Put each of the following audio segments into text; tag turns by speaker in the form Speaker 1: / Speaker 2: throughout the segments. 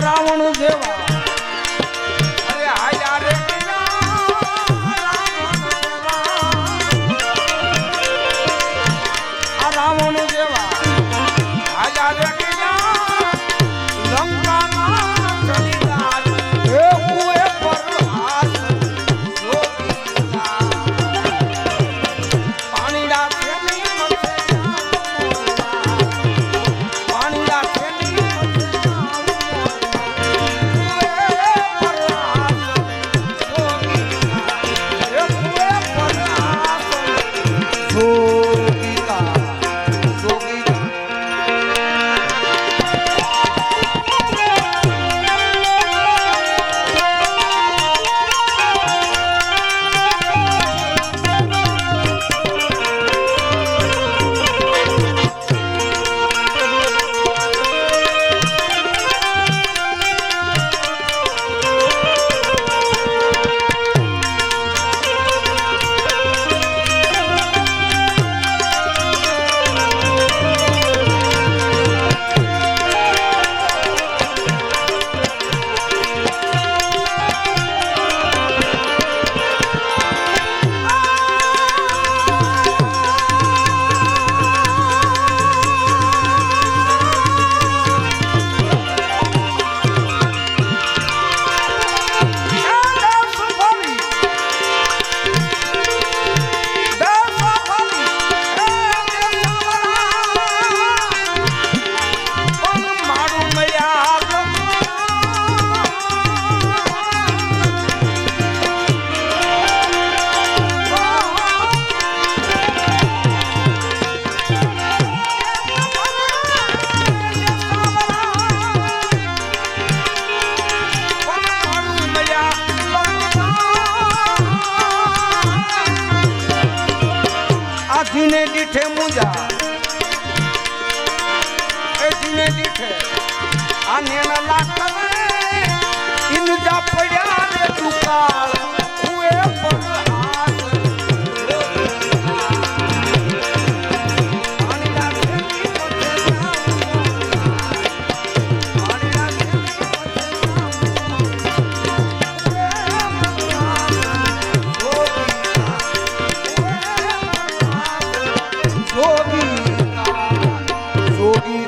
Speaker 1: રાવણ જેવા. દીઠે મુંજા Yogi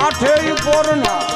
Speaker 1: આઠેય પોરના અરે